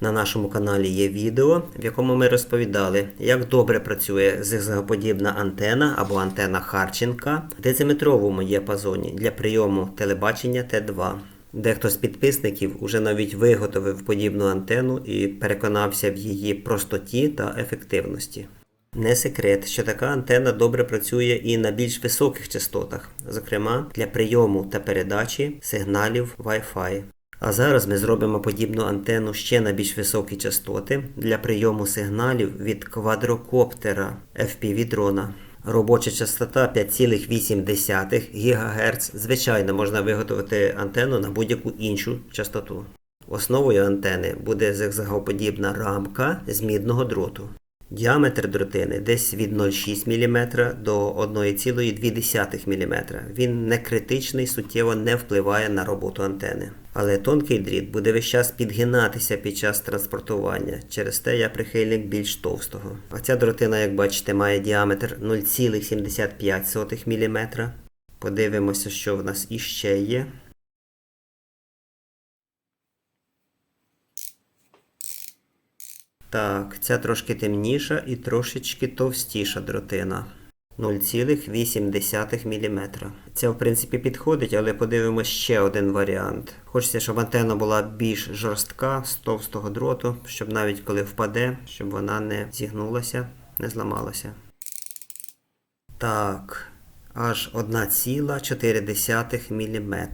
На нашому каналі є відео, в якому ми розповідали, як добре працює зигзагоподібна антена або антена Харченка в дециметровому діапазоні для прийому телебачення Т2. Дехто з підписників уже навіть виготовив подібну антенну і переконався в її простоті та ефективності. Не секрет, що така антенна добре працює і на більш високих частотах, зокрема для прийому та передачі сигналів Wi-Fi. А зараз ми зробимо подібну антенну ще на більш високі частоти для прийому сигналів від квадрокоптера FPV дрона. Робоча частота 5,8 ГГц. Звичайно, можна виготовити антенну на будь-яку іншу частоту. Основою антени буде зигзагоподібна рамка з мідного дроту. Діаметр дротини десь від 0,6 мм до 1,2 мм. Він не критичний, суттєво не впливає на роботу антени. Але тонкий дріт буде весь час підгинатися під час транспортування. Через те я прихильник більш товстого. А ця дротина, як бачите, має діаметр 0,75 мм. Подивимося, що в нас іще є. Так, ця трошки темніша і трошечки товстіша дротина. 0,8 мм. Ця, в принципі, підходить, але подивимось ще один варіант. Хочеться, щоб антенна була більш жорстка з товстого дроту, щоб навіть коли впаде, щоб вона не зігнулася, не зламалася. Так, аж 1,4 мм.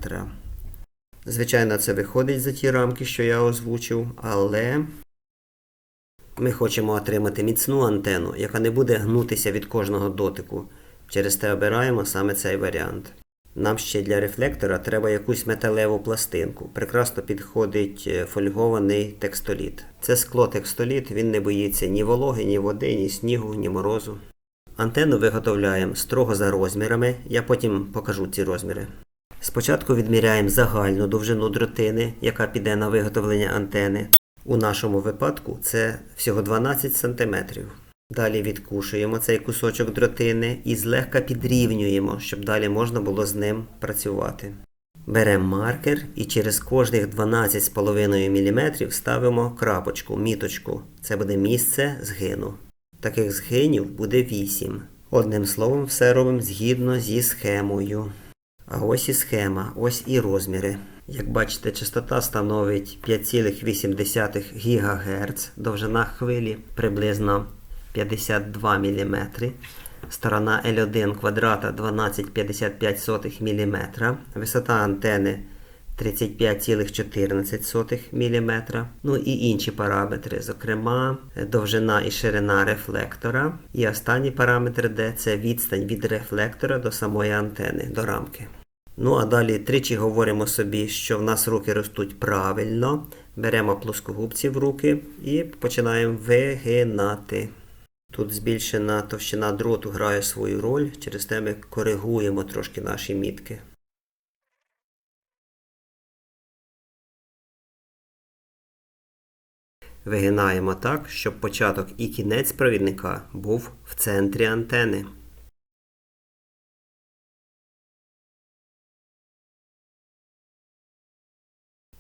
Звичайно, це виходить за ті рамки, що я озвучив, але ми хочемо отримати міцну антенну, яка не буде гнутися від кожного дотику. Через те обираємо саме цей варіант. Нам ще для рефлектора треба якусь металеву пластинку. Прекрасно підходить е, фольгований текстоліт. Це скло текстоліт, він не боїться ні вологи, ні води, ні снігу, ні морозу. Антенну виготовляємо строго за розмірами, я потім покажу ці розміри. Спочатку відміряємо загальну довжину дротини, яка піде на виготовлення антени. У нашому випадку це всього 12 см. Далі відкушуємо цей кусочок дротини і злегка підрівнюємо, щоб далі можна було з ним працювати. Беремо маркер і через кожних 12,5 мм ставимо крапочку, міточку. Це буде місце згину. Таких згинів буде 8. Одним словом, все робимо згідно зі схемою. А ось і схема, ось і розміри. Як бачите, частота становить 5,8 ГГц, довжина хвилі приблизно 52 мм, сторона L1 квадрата 12,55 мм, висота антени 35,14 мм, ну і інші параметри, зокрема, довжина і ширина рефлектора. І останній параметр, де це відстань від рефлектора до самої антени, до рамки. Ну, а далі тричі говоримо собі, що в нас руки ростуть правильно. Беремо плоскогубці в руки і починаємо вигинати. Тут збільшена товщина дроту грає свою роль, через те ми коригуємо трошки наші мітки. Вигинаємо так, щоб початок і кінець провідника був в центрі антени.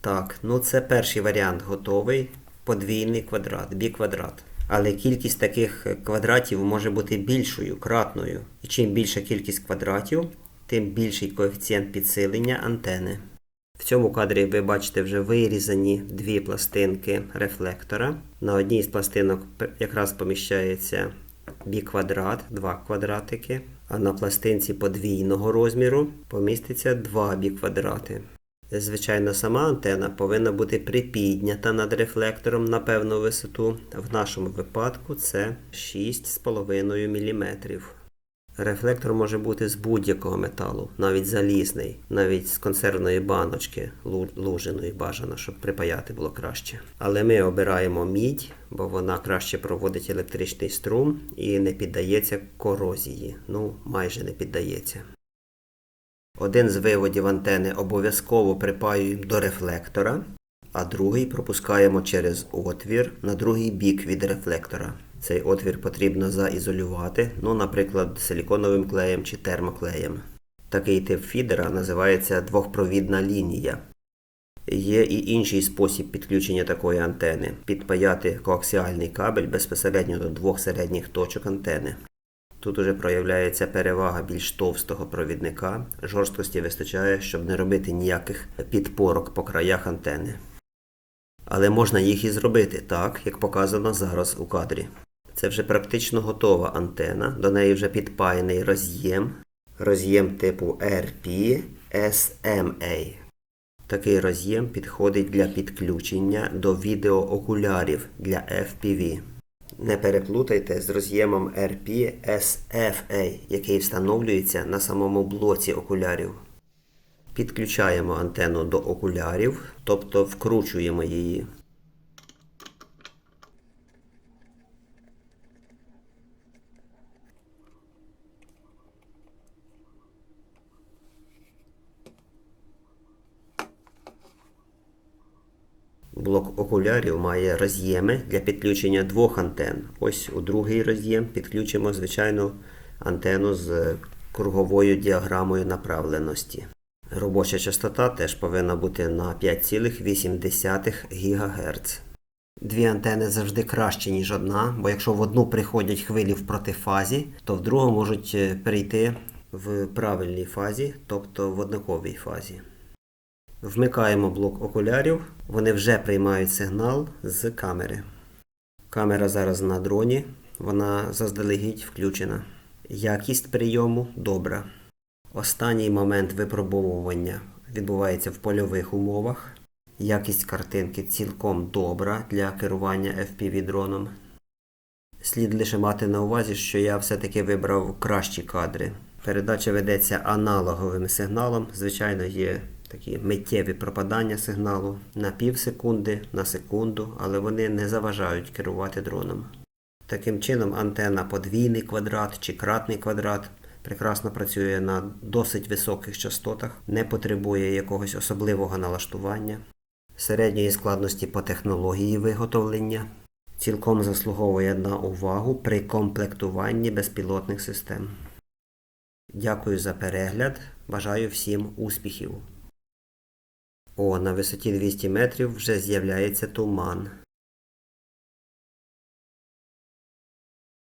Так, ну це перший варіант готовий. Подвійний квадрат, біквадрат. Але кількість таких квадратів може бути більшою, кратною. І чим більша кількість квадратів, тим більший коефіцієнт підсилення антени. В цьому кадрі ви бачите вже вирізані дві пластинки рефлектора. На одній з пластинок якраз поміщається біквадрат, два квадратики. А на пластинці подвійного розміру поміститься два біквадрати. Звичайно, сама антена повинна бути припіднята над рефлектором на певну висоту. В нашому випадку це 6,5 мм. Рефлектор може бути з будь-якого металу, навіть залізний, навіть з консервної баночки, луженої бажано, щоб припаяти було краще. Але ми обираємо мідь, бо вона краще проводить електричний струм і не піддається корозії. Ну, майже не піддається. Один з виводів антени обов'язково припаюємо до рефлектора, а другий пропускаємо через отвір на другий бік від рефлектора. Цей отвір потрібно заізолювати, ну, наприклад, силіконовим клеєм чи термоклеєм. Такий тип фідера називається двохпровідна лінія. Є і інший спосіб підключення такої антени підпаяти коаксіальний кабель безпосередньо до двох середніх точок антени. Тут уже проявляється перевага більш товстого провідника. Жорсткості вистачає, щоб не робити ніяких підпорок по краях антени. Але можна їх і зробити так, як показано зараз у кадрі. Це вже практично готова антена, до неї вже підпаяний роз'єм, роз'єм типу RP SMA. Такий роз'єм підходить для підключення до відеоокулярів для FPV. Не переплутайте з роз'ємом RP SFA, який встановлюється на самому блоці окулярів. Підключаємо антенну до окулярів, тобто вкручуємо її. Блок окулярів має роз'єми для підключення двох антен. Ось у другий роз'єм підключимо звичайну антенну з круговою діаграмою направленості. Робоча частота теж повинна бути на 5,8 ГГц. Дві антени завжди краще, ніж одна, бо якщо в одну приходять хвилі в протифазі, то в другу можуть е, перейти в правильній фазі, тобто в однаковій фазі. Вмикаємо блок окулярів, вони вже приймають сигнал з камери. Камера зараз на дроні, вона заздалегідь включена. Якість прийому добра. Останній момент випробовування відбувається в польових умовах. Якість картинки цілком добра для керування FPV дроном. Слід лише мати на увазі, що я все-таки вибрав кращі кадри. Передача ведеться аналоговим сигналом. Звичайно, є такі миттєві пропадання сигналу на пів секунди, на секунду, але вони не заважають керувати дроном. Таким чином, антенна подвійний квадрат чи кратний квадрат прекрасно працює на досить високих частотах, не потребує якогось особливого налаштування, середньої складності по технології виготовлення, цілком заслуговує на увагу при комплектуванні безпілотних систем. Дякую за перегляд. Бажаю всім успіхів! О, на висоті 200 метрів вже з'являється туман.